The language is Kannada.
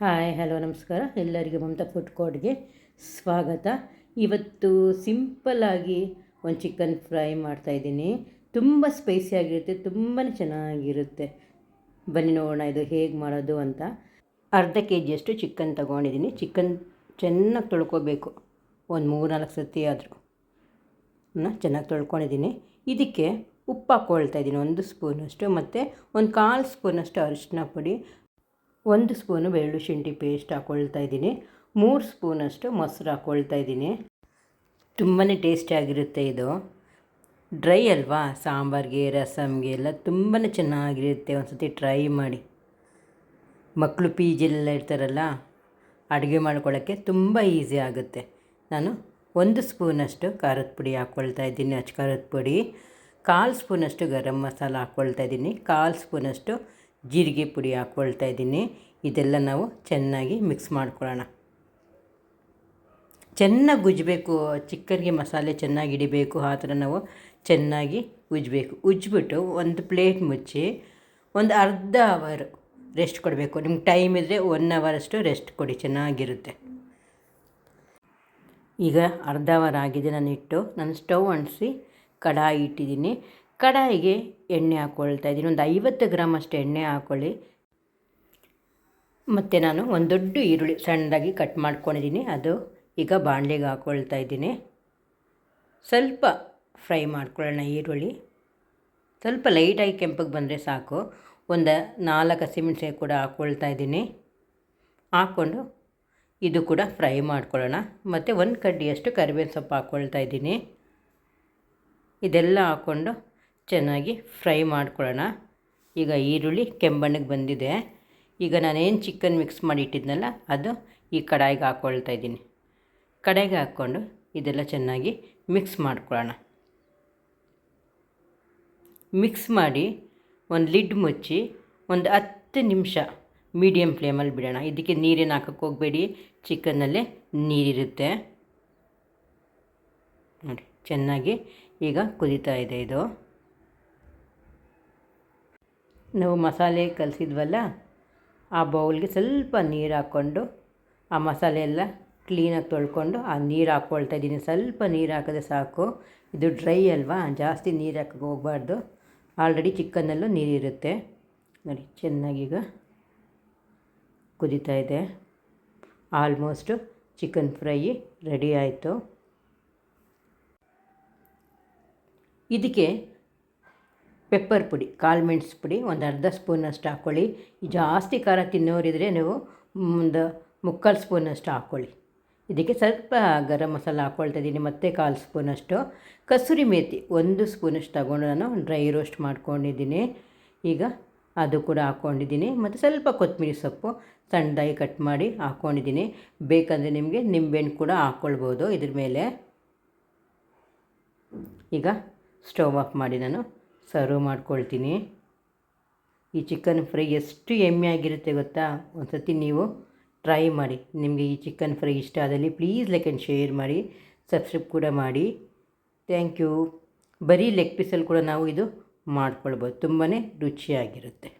ಹಾಯ್, ಹಲೋ, ನಮಸ್ಕಾರ. ಎಲ್ಲರಿಗೂ ಮಮತಾ ಫುಡ್ ಕೋರ್ಟ್ಗೆ ಸ್ವಾಗತ. ಇವತ್ತು ಸಿಂಪಲ್ಲಾಗಿ ಒಂದು ಚಿಕನ್ ಫ್ರೈ ಮಾಡ್ತಾಯಿದ್ದೀನಿ ತುಂಬ ಸ್ಪೈಸಿಯಾಗಿರುತ್ತೆ ತುಂಬಾ ಚೆನ್ನಾಗಿರುತ್ತೆ. ಬನ್ನಿ ನೋಡೋಣ ಇದು ಹೇಗೆ ಮಾಡೋದು ಅಂತ. ಅರ್ಧ ಕೆ ಜಿಯಷ್ಟು ಚಿಕನ್ ತೊಗೊಂಡಿದ್ದೀನಿ. ಚಿಕನ್ ಚೆನ್ನಾಗಿ ತೊಳ್ಕೊಬೇಕು. ಒಂದು ಮೂರು ನಾಲ್ಕು ಸತಿ ಆದರೂ. ಚೆನ್ನಾಗಿ ತೊಳ್ಕೊಂಡಿದ್ದೀನಿ. ಇದಕ್ಕೆ ಉಪ್ಪು ಹಾಕ್ಕೊಳ್ತಾ ಇದ್ದೀನಿ. ಒಂದು ಸ್ಪೂನಷ್ಟು ಮತ್ತು ಒಂದು ಕಾಲು ಸ್ಪೂನಷ್ಟು ಅರಿಶಿನ ಪುಡಿ ಒಂದು ಸ್ಪೂನು ಬೆಳ್ಳು ಶುಂಠಿ ಪೇಸ್ಟ್ ಹಾಕ್ಕೊಳ್ತಾ ಇದ್ದೀನಿ. ಮೂರು ಸ್ಪೂನಷ್ಟು ಮೊಸರು ಹಾಕ್ಕೊಳ್ತಾ ಇದ್ದೀನಿ. ತುಂಬಾ ಟೇಸ್ಟಿಯಾಗಿರುತ್ತೆ ಇದು. ಡ್ರೈ ಅಲ್ವಾ? ಸಾಂಬಾರಿಗೆ ರಸಮ್ಗೆ ಎಲ್ಲ ತುಂಬಾ ಚೆನ್ನಾಗಿರುತ್ತೆ. ಒಂದು ಸತಿ ಟ್ರೈ ಮಾಡಿ. ಮಕ್ಕಳು ಪಿ ಜಿಲೆಲ್ಲ ಇರ್ತಾರಲ್ಲ, ಅಡುಗೆ ಮಾಡ್ಕೊಳ್ಳೋಕ್ಕೆ ತುಂಬ ಈಸಿ ಆಗುತ್ತೆ. ನಾನು ಒಂದು ಸ್ಪೂನಷ್ಟು ಖಾರದ ಪುಡಿ ಹಾಕ್ಕೊಳ್ತಾ ಇದ್ದೀನಿ, ಅಚ್ಚ ಖಾರದ ಪುಡಿ. ಕಾಲು ಸ್ಪೂನಷ್ಟು ಗರಂ ಮಸಾಲ ಹಾಕ್ಕೊಳ್ತಾ ಇದ್ದೀನಿ. ಕಾಲು ಸ್ಪೂನಷ್ಟು ಜೀರಿಗೆ ಪುಡಿ ಹಾಕ್ಕೊಳ್ತಾ ಇದ್ದೀನಿ. ಇದೆಲ್ಲ ನಾವು ಚೆನ್ನಾಗಿ ಮಿಕ್ಸ್ ಮಾಡ್ಕೊಳ್ಳೋಣ. ಚೆನ್ನಾಗಿ ಉಜ್ಜಬೇಕು. ಚಿಕ್ಕನಿಗೆ ಮಸಾಲೆ ಚೆನ್ನಾಗಿ ಹಿಡಿಬೇಕು. ಆ ಥರ ನಾವು ಚೆನ್ನಾಗಿ ಉಜ್ಜಬೇಕು. ಉಜ್ಜಿಬಿಟ್ಟು ಒಂದು ಪ್ಲೇಟ್ ಮುಚ್ಚಿ ಒಂದು ಅರ್ಧ ಅವರ್ ರೆಸ್ಟ್ ಕೊಡಬೇಕು. ನಿಮ್ಗೆ ಟೈಮ್ ಇದ್ದರೆ ಒನ್ ಅವರಷ್ಟು ರೆಸ್ಟ್ ಕೊಡಿ. ಚೆನ್ನಾಗಿರುತ್ತೆ. ಈಗ ಅರ್ಧ ಅವರ್ ಆಗಿದೆ. ನಾನು ಇಟ್ಟು ನಾನು ಸ್ಟವ್ ಅಂಟಿಸಿ ಕಡಾಯಿ ಇಟ್ಟಿದ್ದೀನಿ. ಕಡಾಯಿಗೆ ಎಣ್ಣೆ ಹಾಕ್ಕೊಳ್ತಾ ಇದ್ದೀನಿ. ಒಂದು ಐವತ್ತು ಗ್ರಾಮ್ ಅಷ್ಟು ಎಣ್ಣೆ ಹಾಕ್ಕೊಳ್ಳಿ ಮತ್ತು ನಾನು ಒಂದು ದೊಡ್ಡ ಈರುಳ್ಳಿ ಸಣ್ಣದಾಗಿ ಕಟ್ ಮಾಡ್ಕೊಂಡಿದ್ದೀನಿ. ಅದು ಈಗ ಬಾಣಲಿಗೆ ಹಾಕ್ಕೊಳ್ತಾ ಇದ್ದೀನಿ. ಸ್ವಲ್ಪ ಫ್ರೈ ಮಾಡ್ಕೊಳ್ಳೋಣ ಈರುಳ್ಳಿ. ಸ್ವಲ್ಪ ಲೈಟಾಗಿ ಕೆಂಪಗೆ ಬಂದರೆ ಸಾಕು. ಒಂದು ನಾಲ್ಕು ಹಸಿಮೆಣಸೆ ಕೂಡ ಹಾಕ್ಕೊಳ್ತಾ ಇದ್ದೀನಿ. ಹಾಕ್ಕೊಂಡು ಇದು ಕೂಡ ಫ್ರೈ ಮಾಡ್ಕೊಳ್ಳೋಣ. ಮತ್ತು ಒಂದು ಕಡ್ಡಿಯಷ್ಟು ಕರಿಬೇವಿನ ಸೊಪ್ಪು ಹಾಕ್ಕೊಳ್ತಾ ಇದ್ದೀನಿ. ಇದೆಲ್ಲ ಹಾಕ್ಕೊಂಡು ಚೆನ್ನಾಗಿ ಫ್ರೈ ಮಾಡ್ಕೊಳ್ಳೋಣ. ಈಗ ಈರುಳ್ಳಿ ಕೆಂಬಣ್ಣಗೆ ಬಂದಿದೆ. ಈಗ ನಾನೇನು ಚಿಕನ್ ಮಿಕ್ಸ್ ಮಾಡಿ ಇಟ್ಟಿದ್ನಲ್ಲ ಅದು ಈ ಕಡಾಯಿಗೆ ಹಾಕ್ಕೊಳ್ತಾ ಇದ್ದೀನಿ. ಕಡಾಯಿಗೆ ಹಾಕ್ಕೊಂಡು ಇದೆಲ್ಲ ಚೆನ್ನಾಗಿ ಮಿಕ್ಸ್ ಮಾಡ್ಕೊಳ್ಳೋಣ. ಮಿಕ್ಸ್ ಮಾಡಿ ಒಂದು ಲಿಡ್ ಮುಚ್ಚಿ ಒಂದು ಹತ್ತು ನಿಮಿಷ ಮೀಡಿಯಮ್ ಫ್ಲೇಮಲ್ಲಿ ಬಿಡೋಣ. ಇದಕ್ಕೆ ನೀರೇನು ಹಾಕೋಕ್ಕೆ ಹೋಗಬೇಡಿ ಚಿಕನ್ನಲ್ಲೇ ನೀರಿರುತ್ತೆ. ನೋಡಿ, ಚೆನ್ನಾಗಿ ಈಗ ಕುದೀತಾ ಇದೆ ಇದು. ನಾವು ಮಸಾಲೆ ಕಲಸಿದ್ವಲ್ಲ, ಆ ಬೌಲ್ಗೆ ಸ್ವಲ್ಪ ನೀರು ಹಾಕ್ಕೊಂಡು, ಆ ಮಸಾಲೆ ಎಲ್ಲ ಕ್ಲೀನಾಗಿ ತೊಳ್ಕೊಂಡು ಆ ನೀರು ಹಾಕ್ಕೊಳ್ತಾ ಇದ್ದೀನಿ. ಸ್ವಲ್ಪ ನೀರು ಹಾಕಿದ್ರೆ ಸಾಕು. ಇದು ಡ್ರೈ ಅಲ್ವಾ? ಜಾಸ್ತಿ ನೀರು ಹಾಕಕ್ಕೆ ಹೋಗಬಾರ್ದು. ಆಲ್ರೆಡಿ ಚಿಕನ್ನಲ್ಲೂ ನೀರಿರುತ್ತೆ ನೋಡಿ ಚೆನ್ನಾಗೀಗ ಕುದೀತಾ ಇದೆ. ಆಲ್ಮೋಸ್ಟು ಚಿಕನ್ ಫ್ರೈ ರೆಡಿ ಆಯಿತು. ಇದಕ್ಕೆ ಪೆಪ್ಪರ್ ಪುಡಿ ಕಾಳು ಮೆಣಸು ಪುಡಿ, ಒಂದು ಅರ್ಧ ಸ್ಪೂನಷ್ಟು ಹಾಕ್ಕೊಳ್ಳಿ ಜಾಸ್ತಿ ಖಾರ ತಿನ್ನೋರಿದ್ರೆ ನೀವು ಒಂದು ಮುಕ್ಕಾಲು ಸ್ಪೂನಷ್ಟು ಹಾಕ್ಕೊಳ್ಳಿ ಇದಕ್ಕೆ ಸ್ವಲ್ಪ ಗರಂ ಮಸಾಲ ಹಾಕ್ಕೊಳ್ತಾ ಇದ್ದೀನಿ, ಮತ್ತೆ ಕಾಲು ಸ್ಪೂನಷ್ಟು. ಕಸೂರಿ ಮೇಥಿ ಒಂದು ಸ್ಪೂನಷ್ಟು ತಗೊಂಡು ನಾನು ಡ್ರೈ ರೋಸ್ಟ್ ಮಾಡ್ಕೊಂಡಿದ್ದೀನಿ. ಈಗ ಅದು ಕೂಡ ಹಾಕ್ಕೊಂಡಿದ್ದೀನಿ ಮತ್ತು ಸ್ವಲ್ಪ ಕೊತ್ತಂಬರಿ ಸೊಪ್ಪು ಸಣ್ಣದಾಗಿ ಕಟ್ ಮಾಡಿ ಹಾಕ್ಕೊಂಡಿದ್ದೀನಿ ಬೇಕಂದರೆ ನಿಮಗೆ ನಿಂಬೆಹಣ್ಣು ಕೂಡ ಹಾಕ್ಕೊಳ್ಬೋದು ಇದ್ರ ಮೇಲೆ. ಈಗ ಸ್ಟವ್ ಆಫ್ ಮಾಡಿ ನಾನು ಸರ್ವ್ ಮಾಡ್ಕೊಳ್ತೀನಿ. ಈ ಚಿಕನ್ ಫ್ರೈ ಎಷ್ಟು ಆಗಿರುತ್ತೆ ಗೊತ್ತಾ? ಒಂದು ಸತಿ ನೀವು ಟ್ರೈ ಮಾಡಿ. ನಿಮಗೆ ಈ ಚಿಕನ್ ಫ್ರೈ ಇಷ್ಟ ಆದಲ್ಲಿ ಪ್ಲೀಸ್ ಲೈಕ್ ಆ್ಯಂಡ್ ಶೇರ್ ಮಾಡಿ. ಸಬ್ಸ್ಕ್ರೈಬ್ ಕೂಡ ಮಾಡಿ. ಥ್ಯಾಂಕ್ ಯು ಬರೀ ಲೆಗ್ ಪೀಸಲ್ಲಿ ಕೂಡ ನಾವು ಇದು ಮಾಡ್ಕೊಳ್ಬೋದು. ತುಂಬಾ ರುಚಿಯಾಗಿರುತ್ತೆ.